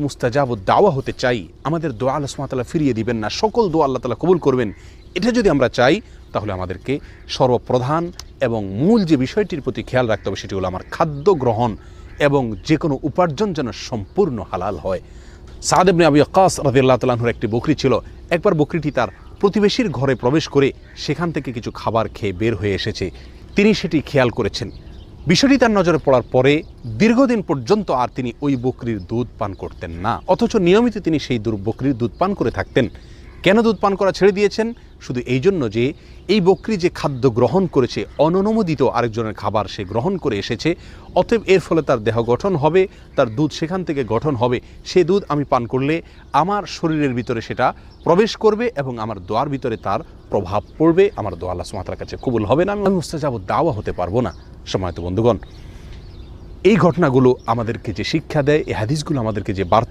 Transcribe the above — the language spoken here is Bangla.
মুস্তাজাব দাওয়া হতে চাই, আমাদের দোয়া আল্লাহ সুমাতালা ফিরিয়ে দিবেন না। সকল দোয়া আল্লাহ তালা কবুল করবেন। এটা যদি আমরা চাই, তাহলে আমাদেরকে সর্বপ্রধান এবং মূল যে বিষয়টির প্রতি খেয়াল রাখতে হবে, সেটি হলো আমার খাদ্য গ্রহণ এবং যে কোনো উপার্জন যেন সম্পূর্ণ হালাল হয়। সাদেবনে আবু আকাস রাদিল্লাহ তালাহুর একটি বকরি ছিল। একবার বকরিটি তার প্রতিবেশীর ঘরে প্রবেশ করে সেখান থেকে কিছু খাবার খেয়ে বের হয়ে এসেছে। তিনি সেটি খেয়াল করেছেন। বিষয়টি তার নজরে পড়ার পরে দীর্ঘদিন পর্যন্ত আর তিনি ওই বকরির দুধ পান করতেন না। অথচ নিয়মিত তিনি সেই বকরির দুধ পান করে থাকতেন। কেন দুধ পান করা ছেড়ে দিয়েছেন? শুধু এই জন্য যে এই বকরি যে খাদ্য গ্রহণ করেছে, অননুমোদিত আরেকজনের খাবার সে গ্রহণ করে এসেছে, অতএব এর ফলে তার দেহ গঠন হবে, তার দুধ সেখান থেকে গঠন হবে। সে দুধ আমি পান করলে আমার শরীরের ভিতরে সেটা প্রবেশ করবে এবং আমার দোয়ার ভিতরে তার প্রভাব পড়বে। আমার দোয়া আল্লাহ সুমাতার কাছে কবুল হবে না। আমি মুস্তাজাব দাওয়া হতে পারব না। সময়ত বন্ধুগণ এই ঘটনাগুলো আমাদেরকে যে শিক্ষা দেয় এ হাদিসগুলো আমাদেরকে যে বার্তা